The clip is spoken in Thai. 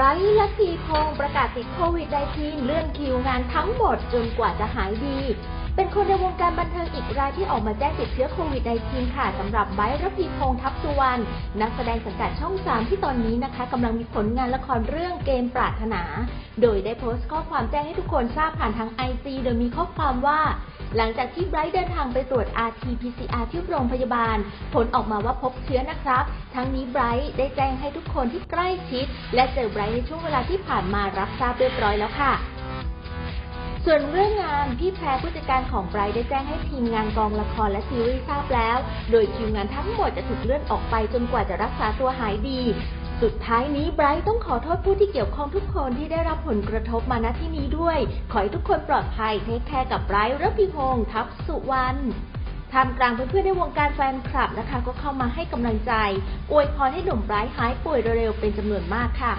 ไบรท์และทีพงศ์ประกาศติดโควิด -19 เลื่อนคิวงานทั้งหมดจนกว่าจะหายดี เป็นคนในวงการบันเทิงอีกรายที่ออกมาแจ้งติดเชื้อโควิด -19 ค่ะสำหรับไบรท์ระพีพงศ์ทัพสุวรรณนักแสดงสังกัดช่อง 3 ที่ตอนนี้นะคะกำลังมีผลงานละครเรื่องเกมปรารถนา โดยได้โพสต์ข้อความแจ้งให้ทุกคนทราบผ่านทาง IG โดยมีข้อความว่า หลังจากที่ไบรท์เดินทางไปตรวจ RT-PCR ที่โรงพยาบาล ผลออกมาว่าพบเชื้อนะครับ ทั้งนี้ไบรท์ได้แจ้งให้ทุกคนที่ใกล้ชิด และเจอไบรท์ในช่วงเวลาที่ผ่านมารับทราบเรียบร้อยแล้วค่ะส่วนเรื่องงานพี่แพรผู้จัดการของไบรท์ได้แจ้งให้ทีมงานกองละครและซีรีส์ทราบแล้ว โดยคิวงานทั้งหมดจะถูกเลื่อนออกไปจนกว่าจะรักษาตัวหายดี สุดท้ายนี้ไบรท์ต้องขอโทษผู้ที่เกี่ยวข้องทุกคนที่ได้รับผลกระทบมาณที่นี้ด้วย ขอให้ทุกคนปลอดภัยเทคแคร์กับไบรท์ระพีพงศ์ทับสุวรรณทามกลางเพื่อนๆในวงการแฟนคลับนะคะ ก็เข้ามาให้กำลังใจ อวยพรให้หนุ่มไบรท์หายป่วยเร็วๆเป็นจำนวนมากค่ะ